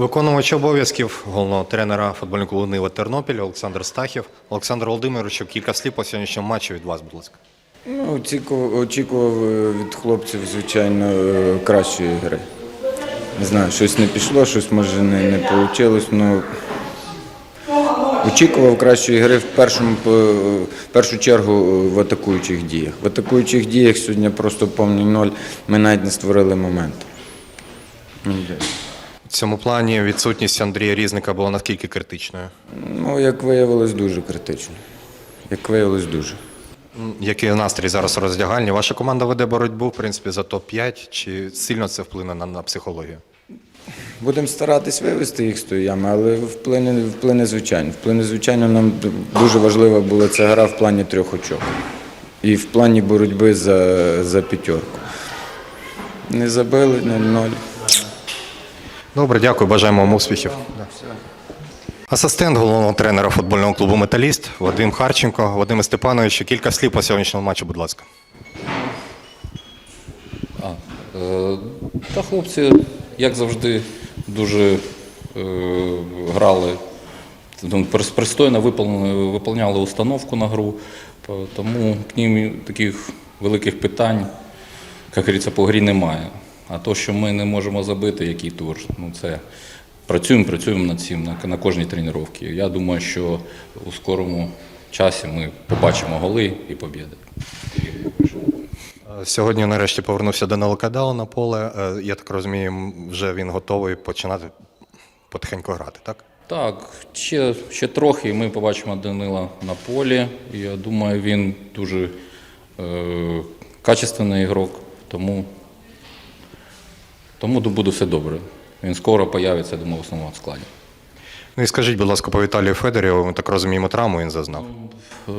Виконувач обов'язків головного тренера футбольного клубу Нива Тернопіль Олександр Стахів. Олександр Володимирович, кілька слів по сьогоднішньому матчу від вас, будь ласка. Ну, очікував, е, від хлопців, звичайно, е, кращої гри. Не знаю, щось не пішло, щось може не, не вийшло. Ну, очікував кращої гри в, першому, в першу чергу е, в атакуючих діях. В атакуючих діях сьогодні просто повний ноль. Ми навіть не створили момент. В цьому плані відсутність Андрія Різника була наскільки критичною. Ну, як виявилось, дуже критично. Як виявилось, дуже. Який настрій зараз у роздягальні? Ваша команда веде боротьбу, в принципі, за топ-5. Чи сильно це вплине на, на психологію? Будемо старатись вивести їх з тої ями, але вплине, вплине звичайно. Вплине звичайно, нам дуже важлива була ця гра в плані трьох очок. І в плані боротьби за, за п'ятерку. Не забили 0-0. Добре, дякую, бажаємо вам успіхів. Асистент головного тренера футбольного клубу Металіст Вадим Харченко. Вадим Степанович, кілька слів по сьогоднішньому матчу, будь ласка. А, е, та хлопці, як завжди, дуже е, грали, ну, пристойно виповнили, виповняли установку на гру, тому к ним таких великих питань, як говориться, по грі немає. А то, що ми не можемо забити, який тур, ну це працюємо, працюємо над цим на, на кожній тренуванні. Я думаю, що у скорому часі ми побачимо голи і побіди. Е, Сьогодні нарешті повернувся Данило Кадало на поле. Е, Я так розумію, вже він готовий починати потихеньку грати, так? Так, ще, ще трохи і ми побачимо Данила на полі. Я думаю, він дуже е, качественний ігрок, тому, тому буде все добре. Він скоро появиться, думаю, в основному складі. Ну і скажіть, будь ласка, по Віталію Федорєву, ми так розуміємо, травму він зазнав.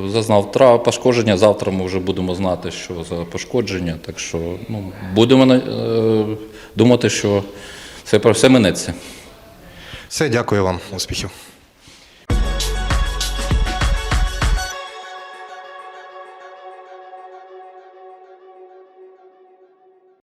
Зазнав трав пошкодження. Завтра ми вже будемо знати, що за пошкодження. Так що ну, будемо е, думати, що все, все минеться. Все, дякую вам, успіхів.